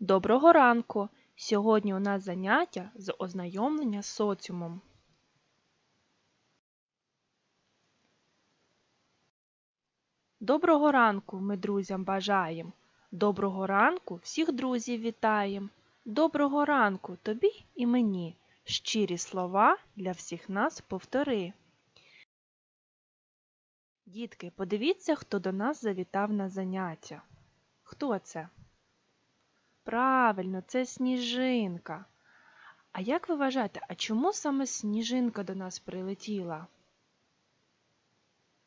Доброго ранку! Сьогодні у нас заняття з ознайомлення з соціумом. Доброго ранку ми друзям бажаєм. Доброго ранку всіх друзів вітаєм. Доброго ранку тобі і мені. Щирі слова для всіх нас повтори. Дітки, подивіться, хто до нас завітав на заняття. Хто це? Правильно, це сніжинка. А як ви вважаєте, а чому саме сніжинка до нас прилетіла?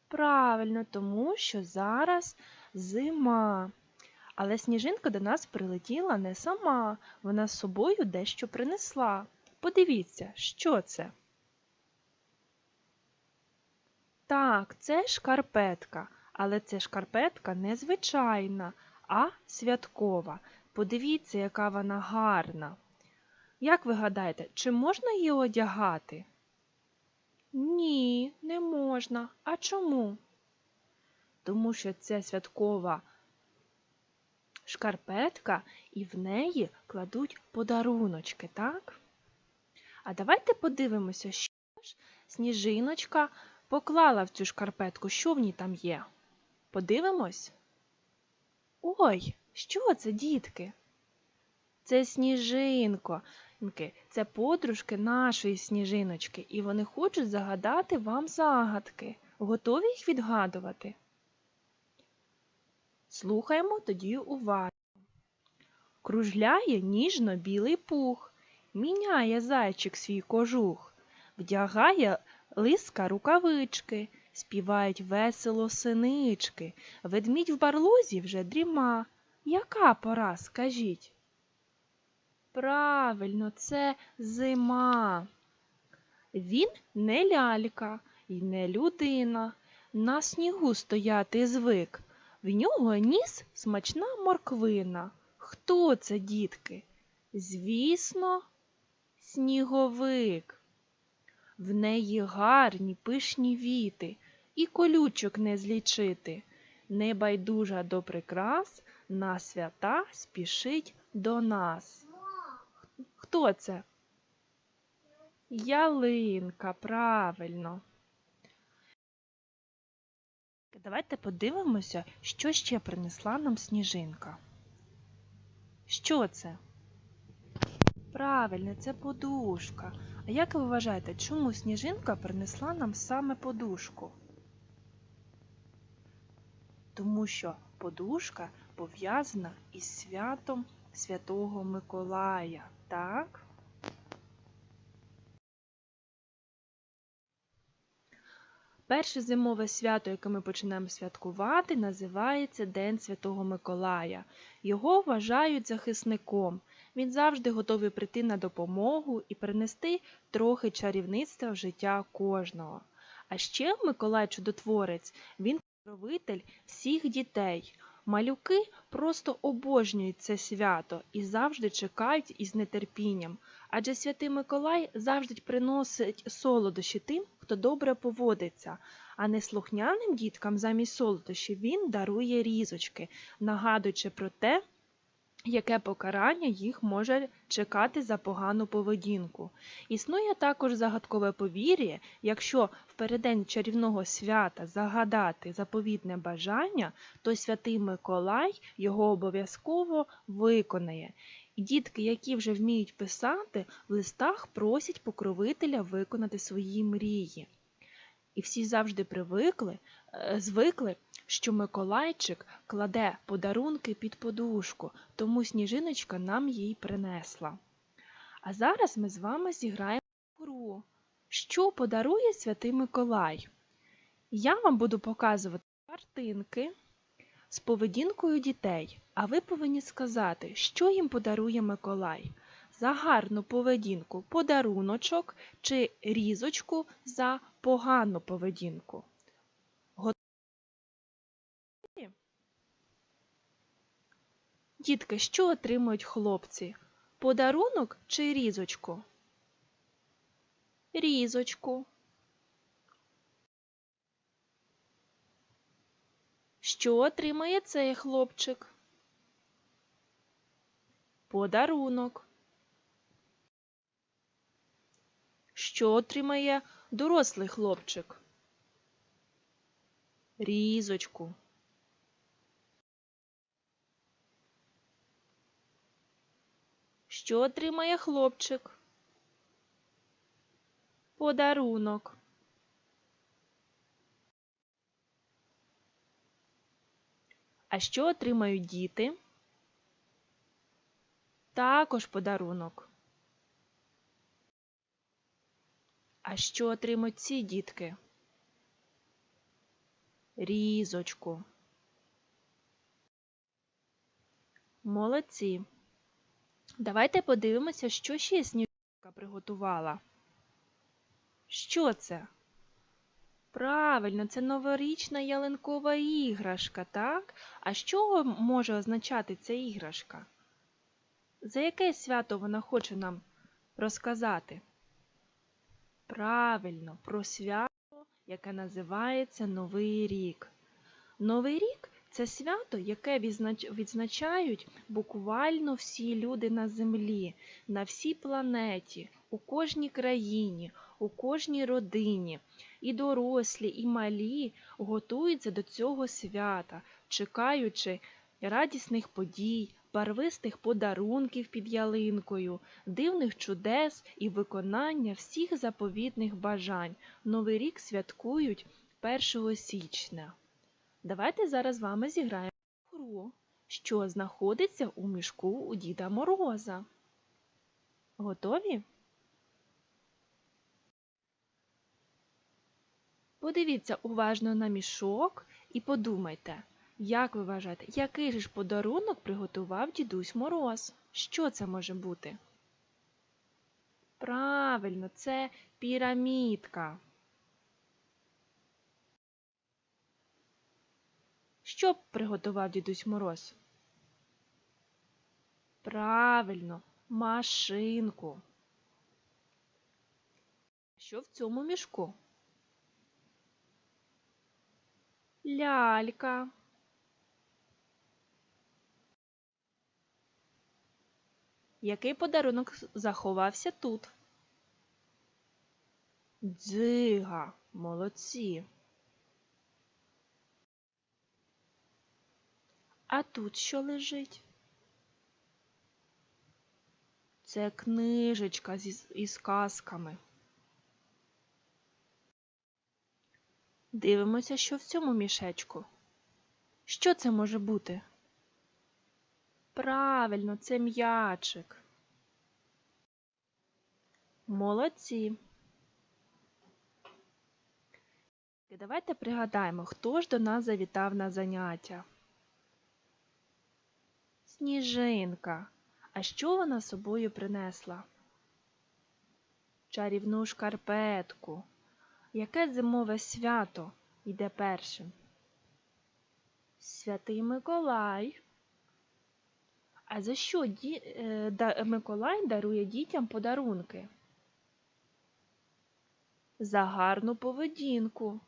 Правильно, тому що зараз зима. Але сніжинка до нас прилетіла не сама, вона з собою дещо принесла. Подивіться, що це? Так, це шкарпетка, але це шкарпетка не звичайна, а святкова. Подивіться, яка вона гарна. Як ви гадаєте, чи можна її одягати? Ні, не можна. А чому? Тому що це святкова шкарпетка і в неї кладуть подаруночки, так? А давайте подивимося, що ж сніжиночка поклала в цю шкарпетку, що в ній там є. Подивимось? Ой, що це, дітки? Це сніжинко. Це подружки нашої сніжиночки, і вони хочуть загадати вам загадки. Готові їх відгадувати? Слухаємо тоді уважно. Кружляє ніжно білий пух, міняє зайчик свій кожух, вдягає лиска рукавички, співають весело синички, ведмідь в барлозі вже дріма. Яка пора, скажіть? Правильно, це зима. Він не лялька і не людина. На снігу стояти звик. В нього ніс смачна морквина. Хто це, дітки? Звісно, сніговик. В неї гарні пишні віти, і колючок не злічити. Небайдужа до прикрас на свята спішить до нас. Хто це? Ялинка, правильно. Давайте подивимося, що ще принесла нам сніжинка. Що це? Правильно, це подушка. А як ви вважаєте, чому сніжинка принесла нам саме подушку? Тому що подушка пов'язана із святом Святого Миколая, так? Перше зимове свято, яке ми починаємо святкувати, називається День Святого Миколая. Його вважають захисником. Він завжди готовий прийти на допомогу і принести трохи чарівництва в життя кожного. А ще Миколай Чудотворець, він покровитель всіх дітей. Малюки просто обожнюють це свято і завжди чекають із нетерпінням, адже святий Миколай завжди приносить солодощі тим, хто добре поводиться, а неслухняним діткам замість солодощів він дарує різочки, нагадуючи про те, яке покарання їх може чекати за погану поведінку. Існує також загадкове повір'я, якщо в переддень чарівного свята загадати заповітне бажання, то святий Миколай його обов'язково виконає. І дітки, які вже вміють писати, в листах просять покровителя виконати свої мрії. І всі завжди привикли, е, звикли, що Миколайчик кладе подарунки під подушку, тому сніжиночка нам їй принесла. А зараз ми з вами зіграємо гру. Що подарує святий Миколай? Я вам буду показувати картинки з поведінкою дітей, а ви повинні сказати, що їм подарує Миколай. За гарну поведінку подаруночок чи різочку за погану поведінку. Дітки, що отримують хлопці? Подарунок чи різочку? Різочку. Що отримає цей хлопчик? Подарунок. Що отримає дорослий хлопчик? Різочку. Що отримає хлопчик? Подарунок. А що отримають діти? Також подарунок. А що отримають ці дітки? Різочку. Молодці. Давайте подивимося, що ще сніжка приготувала. Що це? Правильно, це новорічна ялинкова іграшка, так? А що може означати ця іграшка? За яке свято вона хоче нам розказати? Правильно, про свято, яке називається Новий рік. Новий рік це свято, яке відзначають буквально всі люди на землі, на всій планеті, у кожній країні, у кожній родині. І дорослі, і малі готуються до цього свята, чекаючи радісних подій, барвистих подарунків під ялинкою, дивних чудес і виконання всіх заповітних бажань. Новий рік святкують 1 січня. Давайте зараз з вами зіграємо в гру, що знаходиться у мішку у Діда Мороза. Готові? Подивіться уважно на мішок і подумайте, як ви вважаєте, який же ж подарунок приготував дідусь Мороз? Що це може бути? Правильно, це пірамідка. Що приготував дідусь Мороз? Правильно, машинку. Що в цьому мішку? Лялька. Який подарунок заховався тут? Дзига. Молодці. А тут що лежить? Це книжечка зі- із казками. Дивимося, що в цьому мішечку. Що це може бути? Правильно, це м'ячик. Молодці. І Давайте пригадаємо, хто ж до нас завітав на заняття. Сніжинка. А що вона собою принесла? Чарівну шкарпетку. Яке зимове свято йде першим? Святий Миколай. А за що ді... е, да- Миколай дарує дітям подарунки? За гарну поведінку.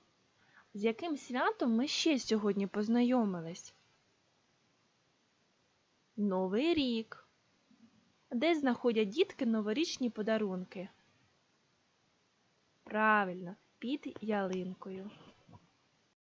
З яким святом ми ще сьогодні познайомились? Новий рік. Де знаходять дітки новорічні подарунки? Правильно, під ялинкою.